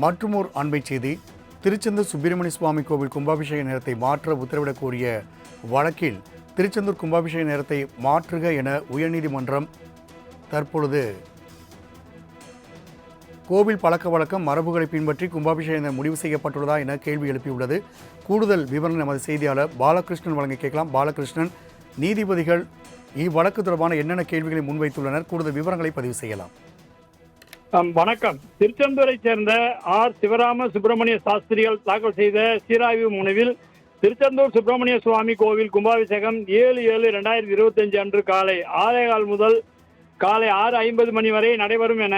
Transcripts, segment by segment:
மற்றுமோர் அண்மை செய்தி. திருச்செந்தூர் சுப்பிரமணிய சுவாமி கோவில் கும்பாபிஷேக நேரத்தை மாற்ற உத்தரவிடக் கோரிய வழக்கில் திருச்செந்தூர் கும்பாபிஷேக நேரத்தை மாற்றுக என உயர்நீதிமன்றம் தற்பொழுது. கோவில் பழக்க வழக்கம் மரபுகளை பின்பற்றி கும்பாபிஷேக முடிவு செய்யப்பட்டுள்ளதா என கேள்வி எழுப்பியுள்ளது. கூடுதல் விவரம் நமது செய்தியாளர் பாலகிருஷ்ணன் வழங்க கேட்கலாம். பாலகிருஷ்ணன் நீதிபதிகள் இவ்வழக்கு தொடர்பான என்னென்ன கேள்விகளை முன்வைத்துள்ளனர்? கூடுதல் விவரங்களை பதிவு செய்யலாம். வணக்கம். திருச்செந்தூரை சேர்ந்த ஆர். சிவராம சுப்பிரமணிய சாஸ்திரிகள் தாக்கல் செய்த சீராய்வு மனுவில் திருச்செந்தூர் சுப்பிரமணிய சுவாமி கோவில் கும்பாபிஷேகம் ஏழு ஏழு ரெண்டாயிரத்தி இருபத்தஞ்சு அன்று காலை ஆறே கால் முதல் காலை ஆறு ஐம்பது மணி வரை நடைபெறும் என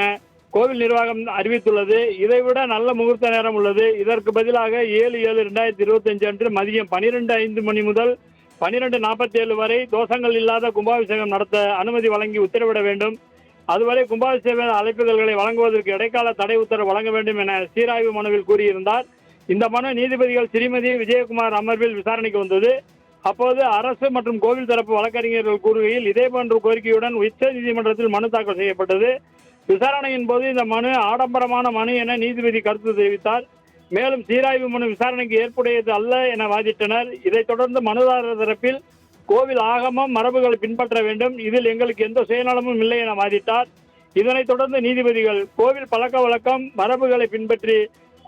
கோவில் நிர்வாகம் அறிவித்துள்ளது. இதைவிட நல்ல முகூர்த்த நேரம் உள்ளது. இதற்கு பதிலாக ஏழு ஏழு ரெண்டாயிரத்தி இருபத்தஞ்சு அன்று மதியம் பனிரெண்டு ஐந்து மணி முதல் பனிரெண்டு நாற்பத்தி ஏழு வரை தோஷங்கள் இல்லாத கும்பாபிஷேகம் நடத்த அனுமதி வழங்கி உத்தரவிட வேண்டும். அதுவரை கும்பாபிஷேக அழைப்புதல்களை வழங்குவதற்கு இடைக்கால தடை உத்தரவு வழங்க வேண்டும் என சீராய்வு மனுவில் கூறியிருந்தார். இந்த மனு நீதிபதிகள் ஸ்ரீமதி விஜயகுமார் அமர்வில் விசாரணைக்கு வந்தது. அப்போது அரசு மற்றும் கோவில் தரப்பு வழக்கறிஞர்கள் கூறுகையில் இதேபோன்ற கோரிக்கையுடன் உச்ச நீதிமன்றத்தில் மனு தாக்கல் செய்யப்பட்டது. விசாரணையின் போது இந்த மனு ஆடம்பரமான மனு என நீதிபதி கருத்து தெரிவித்தார். மேலும் சீராய்வு மனு விசாரணைக்கு ஏற்புடையது அல்ல என வாதிட்டனர். இதைத் தொடர்ந்து மனுதாரர் தரப்பில் கோவில் ஆகமம் மரபுகளை பின்பற்ற வேண்டும். இதில் எங்களுக்கு எந்த சுயநலமும் இல்லை என வாதிட்டார். இதனைத் தொடர்ந்து நீதிபதிகள் கோவில் பழக்க வழக்கம் மரபுகளை பின்பற்றி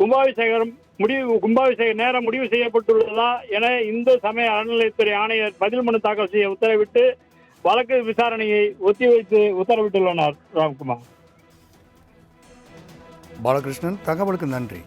கும்பாபிஷேகம் முடிவு கும்பாபிஷேக நேரம் முடிவு செய்யப்பட்டுள்ளதா என இந்து சமய அறநிலையத்துறை ஆணையர் பதில் மனு தாக்கல் செய்ய உத்தரவிட்டு வழக்கு விசாரணையை ஒத்திவைத்து உத்தரவிட்டுள்ளனர் ராம்குமார். பாலகிருஷ்ணன் தகவலுக்கு நன்றி.